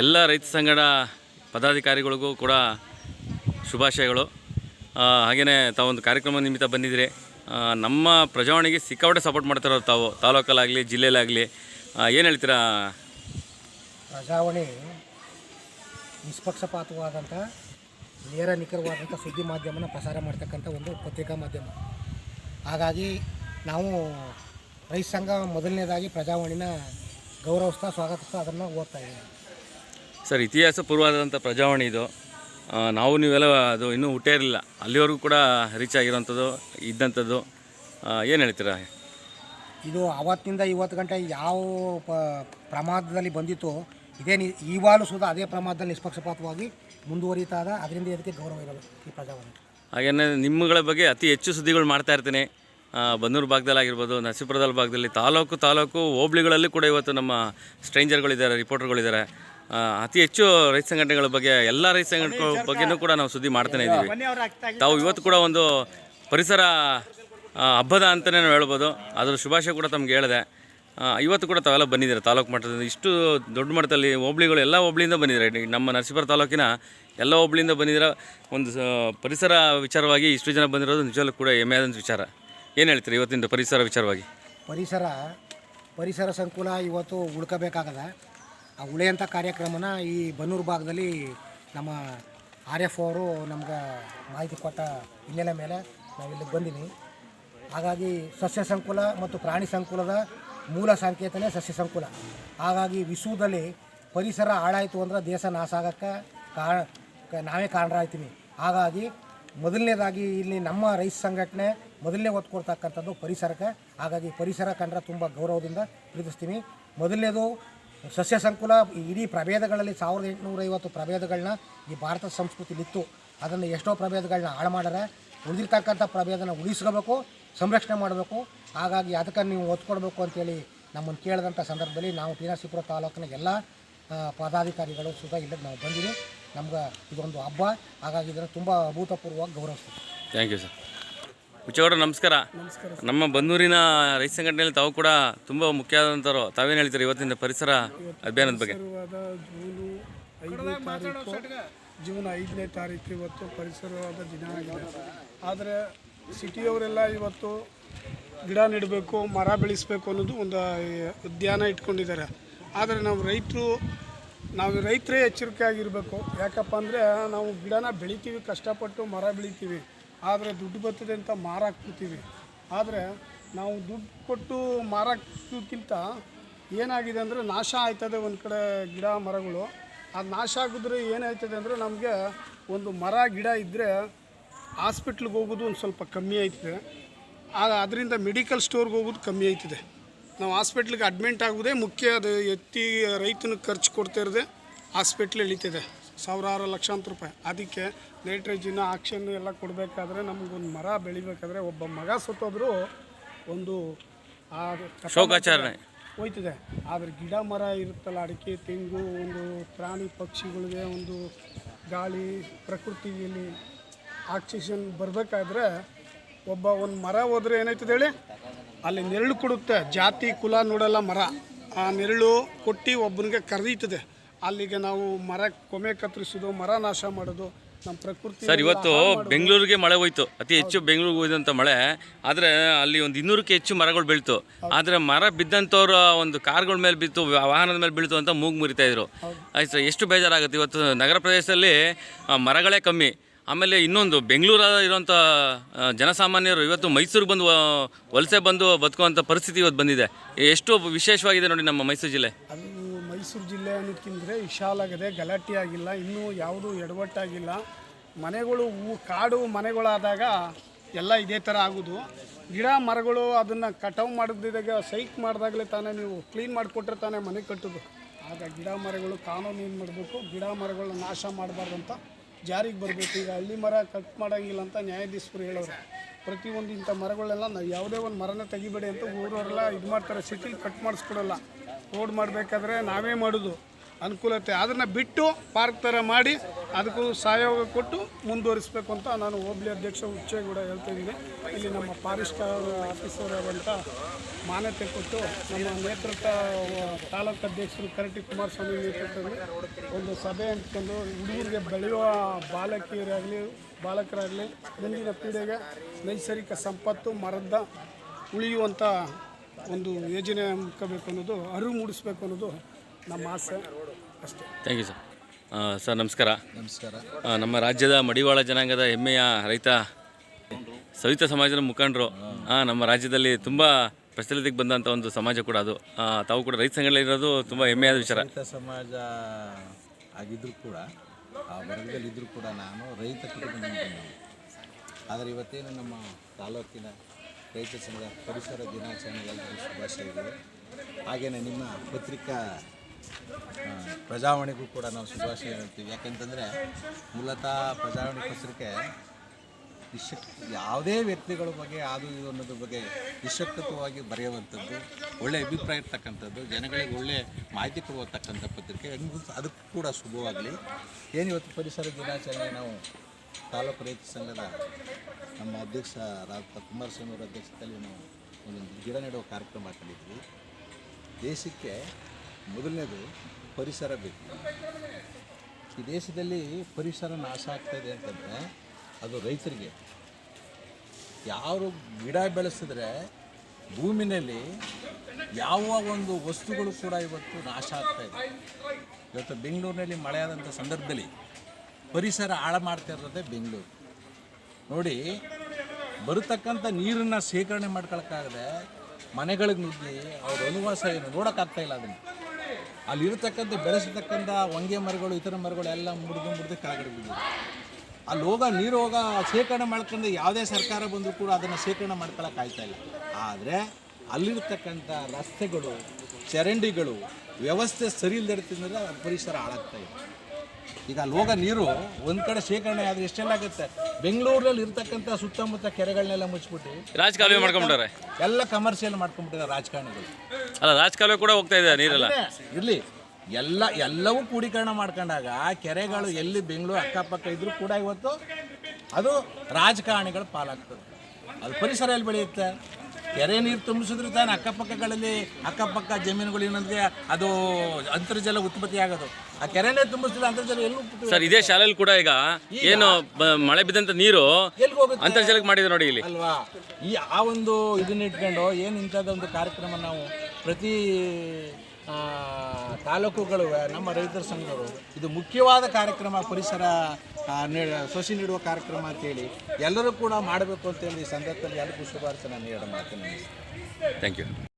ಎಲ್ಲ ರೈತ ಸಂಘದ ಪದಾಧಿಕಾರಿಗಳಿಗೂ ಕೂಡ ಶುಭಾಶಯಗಳು. ಹಾಗೆಯೇ ತಾವೊಂದು ಕಾರ್ಯಕ್ರಮ ನಿಮಿತ್ತ ಬಂದಿದ್ದೀರಿ. ನಮ್ಮ ಪ್ರಜಾವಣೆಗೆ ಸಿಕ್ಕಾಪಟ್ಟೆ ಸಪೋರ್ಟ್ ಮಾಡ್ತಿರೋರು ತಾವು. ತಾಲೂಕಲ್ಲಾಗಲಿ, ಜಿಲ್ಲೆಯಲ್ಲಾಗಲಿ. ಏನು ಹೇಳ್ತೀರಾ? ಪ್ರಜಾವಣೆ ನಿಷ್ಪಕ್ಷಪಾತವಾದಂಥ, ನೇರ ನಿಖರವಾದಂಥ ಸುದ್ದಿ ಮಾಧ್ಯಮನ ಪ್ರಸಾರ ಮಾಡ್ತಕ್ಕಂಥ ಒಂದು ಪತ್ರಿಕಾ ಮಾಧ್ಯಮ. ಹಾಗಾಗಿ ನಾವು ರೈತ ಸಂಘ ಮೊದಲನೇದಾಗಿ ಪ್ರಜಾವಾಣಿನ ಗೌರವಿಸ್ತಾ ಸ್ವಾಗತಿಸ್ತಾ ಅದನ್ನು ಓದ್ತಾ ಇದ್ದೀವಿ. ಸರ್ ಇತಿಹಾಸ ಪೂರ್ವವಾದಂಥ ಪ್ರಜಾವಾಣಿ ಇದು. ನಾವು ನೀವೆಲ್ಲ ಅದು ಇನ್ನೂ ಹುಟ್ಟೇ ಇರಲಿಲ್ಲ. ಅಲ್ಲಿವರೆಗೂ ಕೂಡ ರೀಚ್ ಆಗಿರೋಂಥದ್ದು ಇದ್ದಂಥದ್ದು. ಏನು ಹೇಳ್ತೀರಾ? ಇದು ಆವತ್ತಿನಿಂದ ಇವತ್ತು ಗಂಟೆ ಯಾವ ಪ ಪ್ರಮಾದದಲ್ಲಿ ಬಂದಿತ್ತು ಇದೇ ನಿ ಇವಾಗಲೂ ಸುದ ಅದೇ ಪ್ರಮಾದದಲ್ಲಿ ನಿಷ್ಪಕ್ಷಪಾತವಾಗಿ ಮುಂದುವರಿತಾ ಇದೆ ಅದರಿಂದ ಇದಕ್ಕೆ ಗೌರವ ಇರೋದು ಈ ಪ್ರಜಾವಾಣಿ. ಹಾಗೆಯೇ ನಿಮ್ಮಗಳ ಬಗ್ಗೆ ಅತಿ ಹೆಚ್ಚು ಸುದ್ದಿಗಳು ಮಾಡ್ತಾ ಇರ್ತೀನಿ. ಬನ್ನೂರು ಭಾಗದಲ್ಲಾಗಿರ್ಬೋದು ನರಸೀಪುರದಲ್ಲಿ ಭಾಗದಲ್ಲಿ ತಾಲೂಕು ತಾಲೂಕು ಹೋಬ್ಳಿಗಳಲ್ಲಿ ಕೂಡ ಇವತ್ತು ನಮ್ಮ ಸ್ಟ್ರೇಂಜರ್ಗಳಿದ್ದಾರೆ ರಿಪೋರ್ಟರ್ಗಳಿದ್ದಾರೆ. ಅತಿ ಹೆಚ್ಚು ರೈತ ಸಂಘಟನೆಗಳ ಬಗ್ಗೆ ಎಲ್ಲ ರೈತ ಸಂಘಟನೆಗಳ ಬಗ್ಗೆನೂ ಕೂಡ ನಾವು ಸುದ್ದಿ ಮಾಡ್ತಾನೆ ಇದ್ದೀವಿ. ತಾವು ಇವತ್ತು ಕೂಡ ಒಂದು ಪರಿಸರ ಹಬ್ಬದ ಅಂತಲೇ ನಾವು ಹೇಳ್ಬೋದು. ಅದರ ಶುಭಾಶಯ ಕೂಡ ತಮ್ಗೆ ಹೇಳಿದೆ. ಇವತ್ತು ಕೂಡ ತಾವೆಲ್ಲ ಬಂದಿದ್ದೀರಾ ತಾಲೂಕು ಮಟ್ಟದಿಂದ? ಇಷ್ಟು ದೊಡ್ಡ ಮಟ್ಟದಲ್ಲಿ ಹೋಬ್ಳಿಗಳು ಎಲ್ಲ ಹೋಬ್ಳಿಯಿಂದ ಬಂದಿದ್ದಾರೆ? ನಮ್ಮ ನರಸೀಪುರ ತಾಲೂಕಿನ ಎಲ್ಲ ಹೋಬ್ಳಿಯಿಂದ ಬಂದಿದ್ದೀರ? ಒಂದು ಸ- ಪರಿಸರ ವಿಚಾರವಾಗಿ ಇಷ್ಟು ಜನ ಬಂದಿರೋದು ನಿಜವಲ್ಲೂ ಕೂಡ ಹೆಮ್ಮೆಯಾದಂಥ ವಿಚಾರ. ಏನು ಹೇಳ್ತೀರಿ ಇವತ್ತಿನ ಪರಿಸರ ವಿಚಾರವಾಗಿ? ಪರಿಸರ ಪರಿಸರ ಸಂಕುಲ ಇವತ್ತು ಉಳ್ಕೋಬೇಕಾಗದ ಆ ಉಳಿಯಂಥ ಕಾರ್ಯಕ್ರಮನ ಈ ಬನ್ನೂರು ಭಾಗದಲ್ಲಿ ನಮ್ಮ ಆರ್ ಎಫ್ ಅವರು ನಮ್ಗೆ ಮಾಹಿತಿ ಕೊಟ್ಟ ಹಿನ್ನೆಲೆ ಮೇಲೆ ನಾವು ಇಲ್ಲಿಗೆ ಬಂದೀನಿ ಹಾಗಾಗಿ ಸಸ್ಯ ಸಂಕುಲ ಮತ್ತು ಪ್ರಾಣಿ ಸಂಕುಲದ ಮೂಲ ಸಂಕೇತನೇ ಸಸ್ಯ ಸಂಕುಲ. ಹಾಗಾಗಿ ವಿಶ್ವದಲ್ಲಿ ಪರಿಸರ ಹಾಳಾಯಿತು ಅಂದ್ರೆ ದೇಶ ನಾಶ ಆಗೋಕ್ಕೆ ಕಾರಣ ನಾವೇ ಕಾರಣರಾಗ್ತೀವಿ ಹಾಗಾಗಿ ಮೊದಲನೇದಾಗಿ ಇಲ್ಲಿ ನಮ್ಮ ರೈತ ಸಂಘಟನೆ ಮೊದಲನೇ ಒತ್ತು ಕೊಡ್ತಕ್ಕಂಥದ್ದು ಪರಿಸರಕ್ಕೆ. ಹಾಗಾಗಿ ಪರಿಸರ ಕಂಡ್ರೆ ತುಂಬ ಗೌರವದಿಂದ ಪ್ರೀತಿಸ್ತೀನಿ ಮೊದಲನೇದು ಸಸ್ಯ ಸಂಕುಲ ಇಡೀ ಪ್ರಭೇದಗಳಲ್ಲಿ ಸಾವಿರದ ಎಂಟುನೂರೈವತ್ತು ಪ್ರಭೇದಗಳನ್ನ ಈ ಭಾರತ ಸಂಸ್ಕೃತಿಲಿತ್ತು. ಅದನ್ನು ಎಷ್ಟೋ ಪ್ರಭೇದಗಳನ್ನ ಹಾಳು ಮಾಡಿದ್ರೆ ಉಳಿದಿರ್ತಕ್ಕಂಥ ಪ್ರಭೇದನ ಉಳಿಸ್ಕೋಬೇಕು, ಸಂರಕ್ಷಣೆ ಮಾಡಬೇಕು. ಹಾಗಾಗಿ ಅದಕ್ಕೆ ನೀವು ಒತ್ತು ಅಂತೇಳಿ ನಮ್ಮನ್ನು ಕೇಳಿದಂಥ ಸಂದರ್ಭದಲ್ಲಿ ನಾವು ಟಿ ನರಸೀಪುರ ತಾಲೂಕಿನ ಎಲ್ಲ ಪದಾಧಿಕಾರಿಗಳು ಸುಧಾ ಇಲ್ಲಿಗೆ ನಾವು ಬಂದಿದ್ದೀವಿ ನಮ್ಗೆ ಇದೊಂದು ಹಬ್ಬ. ಹಾಗಾಗಿ ಇದನ್ನು ತುಂಬ ಅಭೂತಪೂರ್ವವಾಗಿ ಗೌರವಿಸ್ತೀವಿ. ಥ್ಯಾಂಕ್ ಯು ಸರ್ ಹುಚ್ಚಗೌಡ ನಮಸ್ಕಾರ. ನಮ್ಮ ಬಂದೂರಿನ ರೈತ ಸಂಘಟನೆಯಲ್ಲಿ ತಾವು ಕೂಡ ತುಂಬ ಮುಖ್ಯವಾದಂಥವ್ರು ತಾವೇನು ಹೇಳ್ತೀರಿ ಇವತ್ತಿನ ಪರಿಸರ ಅಭಿಯಾನದ ಬಗ್ಗೆ? ಪರಿಸರವಾದ ಜೂನು ಐದನೇ ತಾರೀಕು ಜೂನ್ ಐದನೇ ತಾರೀಕು ಇವತ್ತು ಪರಿಸರವಾದ ದಿನ ಆಗಿದೆ. ಆದರೆ ಸಿಟಿಯವರೆಲ್ಲ ಇವತ್ತು ಗಿಡ ನೆಡಬೇಕು ಮರ ಬೆಳೆಸಬೇಕು ಅನ್ನೋದು ಒಂದು ಧ್ಯಾನ ಇಟ್ಕೊಂಡಿದ್ದಾರೆ. ಆದರೆ ನಾವು ರೈತರು ನಾವು ರೈತರೇ ಎಚ್ಚರಿಕೆ ಆಗಿರಬೇಕು. ಯಾಕಪ್ಪ ಅಂದರೆ ನಾವು ಗಿಡನ ಬೆಳಿತೀವಿ ಕಷ್ಟಪಟ್ಟು ಮರ ಬೆಳಿತೀವಿ. ಆದರೆ ದುಡ್ಡು ಬರ್ತದೆ ಅಂತ ಮಾರಾಕ್ಬಿಡ್ತೀವಿ. ಆದರೆ ನಾವು ದುಡ್ಡು ಕೊಟ್ಟು ಮಾರಾಕ್ಕಿಂತ ಏನಾಗಿದೆ ಅಂದರೆ ನಾಶ ಆಯ್ತದೆ ಒಂದು ಕಡೆ ಗಿಡ, ಮರಗಳು. ಅದು ನಾಶ ಆಗಿದ್ರೆ ಏನಾಯ್ತದೆ ಅಂದರೆ ನಮಗೆ ಒಂದು ಮರ, ಗಿಡ ಇದ್ದರೆ ಹಾಸ್ಪಿಟ್ಲಿಗೆ ಹೋಗೋದು ಒಂದು ಸ್ವಲ್ಪ ಕಮ್ಮಿ ಆಯ್ತದೆ. ಅದರಿಂದ ಮೆಡಿಕಲ್ ಸ್ಟೋರ್ಗೆ ಹೋಗೋದು ಕಮ್ಮಿ ಆಯ್ತದೆ. ನಾವು ಹಾಸ್ಪಿಟ್ಲಿಗೆ ಅಡ್ಮಿಂಟ್ ಆಗೋದೇ ಮುಖ್ಯ, ಅದು ಎತ್ತಿ ರೈತನ ಖರ್ಚು ಕೊಡ್ತಾ ಇರದೆ ಹಾಸ್ಪಿಟ್ಲ್ ಎಳಿತದೆ. ಸಾವಿರಾರು ಲಕ್ಷಾಂತರ ರೂಪಾಯಿ. ಅದಕ್ಕೆ ನೈಟ್ರೇಜಿನ ಆಕ್ಷನ್ ಎಲ್ಲ ಕೊಡಬೇಕಾದ್ರೆ ನಮಗೊಂದು ಮರ ಬೆಳಿಬೇಕಾದ್ರೆ ಒಬ್ಬ ಮಗ ಸುತ್ತೋದ್ರು ಒಂದು ಆ ಶೋಕಾಚರಣೆ. ಹೋಯ್ತದೆ. ಆದರೆ ಗಿಡ ಮರ ಇರುತ್ತಲ್ಲ ಅಡಿಕೆ ತೆಂಗು ಒಂದು ಪ್ರಾಣಿ ಪಕ್ಷಿಗಳಿಗೆ ಒಂದು ಗಾಳಿ ಪ್ರಕೃತಿಯಲ್ಲಿ ಆಕ್ಸಿಜನ್ ಬರಬೇಕಾದ್ರೆ ಒಬ್ಬ ಒಂದು ಮರ ಹೋದ್ರೆ ಏನಾಯ್ತದೆ ಹೇಳಿ? ಅಲ್ಲಿ ನೆರಳು ಕೊಡುತ್ತೆ. ಜಾತಿ ಕುಲ ನೋಡಲ್ಲ ಮರ. ಆ ನೆರಳು ಕೊಟ್ಟು ಒಬ್ಬನಿಗೆ ಕರೆದೀತದೆ ಅಲ್ಲಿಗೆ ನಾವು ಮರ ಕೊಮೆ ಕತ್ತರಿಸೋದು ಮರ ನಾಶ ಮಾಡೋದು ನಮ್ಮ ಪ್ರಕೃತಿ ಸರ್ ಇವತ್ತು ಬೆಂಗಳೂರಿಗೆ ಮಳೆ ಹೋಯ್ತು. ಅತಿ ಹೆಚ್ಚು ಬೆಂಗಳೂರಿಗೆ ಹೋಯ್ದಂಥ ಮಳೆ. ಆದರೆ ಅಲ್ಲಿ ಒಂದು ಇನ್ನೂರಕ್ಕೆ ಹೆಚ್ಚು ಮರಗಳು ಬೀಳ್ತು. ಆದರೆ ಮರ ಬಿದ್ದಂಥವ್ರು ಒಂದು ಕಾರ್ಗಳ ಮೇಲೆ ಬಿತ್ತು ವಾಹನದ ಮೇಲೆ ಬೀಳ್ತು ಅಂತ ಮೂಗು ಮುರಿತಾ ಇದ್ರು. ಆಯ್ತು ಸರ್ ಎಷ್ಟು ಬೇಜಾರಾಗುತ್ತೆ? ಇವತ್ತು ನಗರ ಪ್ರದೇಶದಲ್ಲಿ ಮರಗಳೇ ಕಮ್ಮಿ. ಆಮೇಲೆ ಇನ್ನೊಂದು ಬೆಂಗಳೂರ ಇರುವಂಥ ಜನಸಾಮಾನ್ಯರು ಇವತ್ತು ಮೈಸೂರಿಗೆ ಬಂದು ವಲಸೆ ಬಂದು ಬದುಕುವಂಥ ಪರಿಸ್ಥಿತಿ ಇವತ್ತು ಬಂದಿದೆ. ಎಷ್ಟು ವಿಶೇಷವಾಗಿದೆ ನೋಡಿ ನಮ್ಮ ಮೈಸೂರು ಜಿಲ್ಲೆ. ಮೈಸೂರು ಜಿಲ್ಲೆ ಅನ್ನೋದಕ್ಕಿಂದ್ರೆ ವಿಶಾಲಾಗಿದೆ ಗಲಾಟೆ ಆಗಿಲ್ಲ ಇನ್ನೂ ಯಾವುದೂ ಎಡವಟ್ಟಾಗಿಲ್ಲ. ಮನೆಗಳು ಹೂ ಕಾಡು ಮನೆಗಳಾದಾಗ ಎಲ್ಲ ಇದೇ ಥರ ಆಗೋದು. ಗಿಡ, ಮರಗಳು ಅದನ್ನು ಕಟಾವು ಮಾಡಿದಾಗ ಸೈಕ್ ಮಾಡಿದಾಗಲೇ ತಾನೇ ನೀವು ಕ್ಲೀನ್ ಮಾಡಿಕೊಟ್ರೆ ತಾನೇ ಮನೆ ಕಟ್ಟೋದು. ಆಗ ಗಿಡ, ಮರಗಳು ಕಾನೂನು ಏನು ಮಾಡಬೇಕು? ಗಿಡ, ಮರಗಳನ್ನ ನಾಶ ಮಾಡಬಾರ್ದು ಅಂತ ಜಾರಿಗೆ ಬರಬೇಕು. ಈಗ ಹಳ್ಳಿ ಮರ ಕಟ್ ಮಾಡೋಂಗಿಲ್ಲ ಅಂತ ನ್ಯಾಯಾಧೀಶರು ಹೇಳೋರು. ಪ್ರತಿಯೊಂದು ಇಂಥ ಮರಗಳೆಲ್ಲ ನಾವು ಯಾವುದೇ ಒಂದು ಮರನ ತೆಗಿಬೇಡಿ ಅಂತ ಊರವರೆಲ್ಲ ಇದು ಮಾಡ್ತಾರೆ. ಸಿಟಿಲಿ ಕಟ್ ಮಾಡಿಸ್ಕೊಡಲ್ಲ. ರೋಡ್ ಮಾಡಬೇಕಾದ್ರೆ ನಾವೇ ಮಾಡೋದು ಅನುಕೂಲತೆ. ಅದನ್ನು ಬಿಟ್ಟು ಪಾರ್ಕ್ ಥರ ಮಾಡಿ ಅದಕ್ಕೂ ಸಹಯೋಗ ಕೊಟ್ಟು ಮುಂದುವರಿಸಬೇಕು ಅಂತ ನಾನು ಹೋಬಳಿ ಅಧ್ಯಕ್ಷ ಹುಚ್ಚೇಗೌಡ ಹೇಳ್ತಾ ಇದ್ದೀನಿ. ಇಲ್ಲಿ ನಮ್ಮ ಫಾರೆಸ್ಟ್ ಆಫೀಸರ್ ಆದಂಥ ಮಾನ್ಯತೆ ಕೊಟ್ಟು ನಮ್ಮ ನೇತೃತ್ವ ತಾಲೂಕು ಅಧ್ಯಕ್ಷರು ಕರಟಿ ಕುಮಾರಸ್ವಾಮಿ ನೇತೃತ್ವದಲ್ಲಿ ಒಂದು ಸಭೆ ಅಂದ್ಕೊಂಡು ಹುಡುಗರಿಗೆ ಬೆಳೆಯುವ ಬಾಲಕಿಯರಾಗಲಿ, ಬಾಲಕರಾಗಲಿ, ಮುಂದಿನ ಪೀಳಿಗೆಗೆ ನೈಸರ್ಗಿಕ ಸಂಪತ್ತು, ಮರದ ಉಳಿಯುವಂಥ ಒಂದು ಯೋಜನೆ ಹಮ್ಮಿಕೋಬೇಕು ಅನ್ನೋದು ಅರಿವು ಮೂಡಿಸ್ಬೇಕು ಅನ್ನೋದು ನಮ್ಮ ಆಸೆ ಅಷ್ಟೇ. ಥ್ಯಾಂಕ್ ಯು ಸರ್ ಸರ್ ನಮಸ್ಕಾರ. ನಮಸ್ಕಾರ. ನಮ್ಮ ರಾಜ್ಯದ ಮಡಿವಾಳ ಜನಾಂಗದ ಹೆಮ್ಮೆಯ ರೈತ ಸವಿತ ಸಮಾಜದ ಮುಖಂಡರು. ನಮ್ಮ ರಾಜ್ಯದಲ್ಲಿ ತುಂಬ ಪ್ರಚಲಿತಕ್ಕೆ ಬಂದಂಥ ಒಂದು ಸಮಾಜ ಕೂಡ ಅದು. ತಾವು ಕೂಡ ರೈತ ಸಂಘದಲ್ಲಿ ಇರೋದು ತುಂಬ ಹೆಮ್ಮೆಯಾದ ವಿಚಾರ. ರೈತ ಸಮಾಜ ಆಗಿದ್ದರೂ ಕೂಡ ಆ ವರ್ಗದಲ್ಲಿದ್ದರೂ ಕೂಡ ನಾನು ರೈತ ಕುಟುಂಬ ಆದರೆ ಇವತ್ತೇನು ನಮ್ಮ ತಾಲೂಕಿನ ರೈತ ಸಂಘ ಪರಿಸರ ದಿನಾಚರಣೆಗಳಲ್ಲಿ ಶುಭಾಶಯಗಳು. ಹಾಗೆಯೇ ನಿಮ್ಮ ಪತ್ರಿಕಾ ಪ್ರಜಾವಾಣಿಗೂ ಕೂಡ ನಾವು ಶುಭಾಶಯ ಹೇಳ್ತೀವಿ. ಯಾಕೆಂತಂದರೆ ಮೂಲತಃ ಪ್ರಜಾವಾಣಿ ಪತ್ರಿಕೆ ನಿಶಕ್ ಯಾವುದೇ ವ್ಯಕ್ತಿಗಳ ಬಗ್ಗೆ ಅದು ಇದು ಅನ್ನೋದ್ರ ಬಗ್ಗೆ ನಿಶಕ್ತವಾಗಿ ಬರೆಯುವಂಥದ್ದು, ಒಳ್ಳೆ ಅಭಿಪ್ರಾಯ ಇರ್ತಕ್ಕಂಥದ್ದು, ಜನಗಳಿಗೆ ಒಳ್ಳೆ ಮಾಹಿತಿ ಕೊಡುವತಕ್ಕಂಥ ಪತ್ರಿಕೆ ಅದಕ್ಕೂ ಕೂಡ ಶುಭವಾಗಲಿ. ಏನು ಇವತ್ತು ಪರಿಸರ ದಿನಾಚರಣೆ ನಾವು ತಾಲೂಕು ರೈತ ಸಂಘದ ನಮ್ಮ ಅಧ್ಯಕ್ಷ ರಾಧ ಕುಮಾರಸ್ವಾಮಿ ಅವರ ಅಧ್ಯಕ್ಷತೆಯಲ್ಲಿ ನಾವು ಒಂದೊಂದು ಗಿಡ ನೆಡುವ ಕಾರ್ಯಕ್ರಮ ಹಾಕೊಂಡಿದ್ವಿ ದೇಶಕ್ಕೆ ಮೊದಲನೇದು ಪರಿಸರ ಬೇಕು. ಈ ದೇಶದಲ್ಲಿ ಪರಿಸರ ನಾಶ ಆಗ್ತಾ ಇದೆ ಅಂತಂದರೆ ಅದು ರೈತರಿಗೆ. ಯಾರು ಗಿಡ ಬೆಳೆಸಿದ್ರೆ ಭೂಮಿನಲ್ಲಿ ಯಾವ ಒಂದು ವಸ್ತುಗಳು ಕೂಡ ಇವತ್ತು ನಾಶ ಆಗ್ತಾ ಇದೆ. ಇವತ್ತು ಬೆಂಗಳೂರಿನಲ್ಲಿ ಮಳೆಯಾದಂಥ ಸಂದರ್ಭದಲ್ಲಿ ಪರಿಸರ ಹಾಳು ಮಾಡ್ತಾ ಇರೋದೇ ಬೆಂಗಳೂರು. ನೋಡಿ, ಬರತಕ್ಕಂಥ ನೀರನ್ನು ಶೇಖರಣೆ ಮಾಡ್ಕೊಳಕ್ಕಾಗದೆ ಮನೆಗಳಿಗೆ ನುಗ್ಗಿ ಅವ್ರ ಅನುವಾಸ ಏನು ನೋಡೋಕ್ಕಾಗ್ತಾ ಇಲ್ಲ ಅದನ್ನು. ಅಲ್ಲಿರ್ತಕ್ಕಂಥ ಬೆಳೆಸತಕ್ಕಂಥ ಹೊಂಗೆ ಮರಗಳು, ಇತರ ಮರಗಳು ಎಲ್ಲ ಮುರಿದು ಮುರಿದು ಕೆಳಗಡೆ ಬಿದ್ದಿದೆ. ಅಲ್ಲಿ ಹೋಗ ನೀರು ಹೋಗ ಶೇಖರಣೆ ಮಾಡ್ಕೊಂಡು ಯಾವುದೇ ಸರ್ಕಾರ ಬಂದರೂ ಕೂಡ ಅದನ್ನು ಶೇಖರಣೆ ಮಾಡ್ಕೊಳಕ್ಕೆ ಇಲ್ಲ. ಆದರೆ ಅಲ್ಲಿರ್ತಕ್ಕಂಥ ರಸ್ತೆಗಳು, ಚರಂಡಿಗಳು ವ್ಯವಸ್ಥೆ ಸರಿ ಇಲ್ಲದಿರ್ತಿದ್ರೆ ಪರಿಸರ ಹಾಳಾಗ್ತಾ ಇದೆ. ಈಗ ಅಲ್ಲಿ ಹೋಗೋ ನೀರು ಒಂದು ಕಡೆ ಶೇಖರಣೆ ಆದರೆ ಎಷ್ಟೆಲ್ಲ ಆಗುತ್ತೆ? ಬೆಂಗಳೂರಲ್ಲಿ ಇರ್ತಕ್ಕಂಥ ಸುತ್ತಮುತ್ತ ಕೆರೆಗಳನ್ನೆಲ್ಲ ಮುಚ್ಚಿಬಿಟ್ಟು ರಾಜಕಾಲುವೆ ಮಾಡ್ಕೊಂಬಿಟ್ಟಾರೆ. ಎಲ್ಲ ಕಮರ್ಷಿಯಲ್ ಮಾಡ್ಕೊಂಡ್ಬಿಟ್ಟಿದ್ದಾರೆ ರಾಜಕಾರಣಿಗಳು. ಅಲ್ಲ ರಾಜಕಾಲುವೆ ಕೂಡ ಹೋಗ್ತಾ ಇದೆ ನೀರೆಲ್ಲ. ಇರಲಿ. ಎಲ್ಲ ಎಲ್ಲವೂ ಕೂಡೀಕರಣ ಮಾಡ್ಕೊಂಡಾಗ ಕೆರೆಗಳು ಎಲ್ಲಿ ಬೆಂಗಳೂರು ಅಕ್ಕಪಕ್ಕ ಇದ್ರೂ ಕೂಡ ಇವತ್ತು ಅದು ರಾಜಕಾರಣಿಗಳ ಪಾಲಾಗ್ತದೆ. ಅದು ಪರಿಸರ ಎಲ್ಲಿ ಬೆಳೆಯುತ್ತೆ? ಕೆರೆ ನೀರು ತುಂಬಿಸಿದ್ರೆ ತಾನೆ ಅಕ್ಕಪಕ್ಕಗಳಲ್ಲಿ ಅಕ್ಕಪಕ್ಕ ಜಮೀನುಗಳು ಏನಂದ್ರೆ ಅದು ಅಂತರ್ಜಲ ಉತ್ಪತ್ತಿ ಆಗೋದು. ಆ ಕೆರೆನೇ ತುಂಬಿಸಿದ್ರೆ ಅಂತರ್ಜಲ ಎಲ್ಲೂ ಸರ್ ಇದೇ ಶಾಲೆಯಲ್ಲಿ ಕೂಡ ಈಗ ಏನು ಬ- ಮಳೆ ಬಿದ್ದಂತ ನೀರು ಎಲ್ಲಿಗೆ ಹೋಗುತ್ತೆ? ಅಂತರ್ಜಲಕ್ಕೆ ಮಾಡಿದೆ ನೋಡಿ ಇಲ್ಲಿ. ಅಲ್ವಾ? ಈ ಆ ಒಂದು ಇದನ್ನ ಇಟ್ಕೊಂಡು ಏನು ಇಂಥದ್ದೊಂದು ಕಾರ್ಯಕ್ರಮ ನಾವು ಪ್ರತಿ ತಾಲೂಕುಗಳು, ನಮ್ಮ ರೈತರ ಸಂಘರು ಇದು ಮುಖ್ಯವಾದ ಕಾರ್ಯಕ್ರಮ, ಪರಿಸರ ಸೊಸಿ ನೀಡುವ ಕಾರ್ಯಕ್ರಮ ಅಂತೇಳಿ ಎಲ್ಲರೂ ಕೂಡ ಮಾಡಬೇಕು ಅಂತೇಳಿ ಈ ಸಂದರ್ಭದಲ್ಲಿ ಎಲ್ಲರಿಗೂ ಶುಭಾರ್ಥ ನಾನು ಹೇಳೋ ಮಾತನ್ನು ಥ್ಯಾಂಕ್ ಯು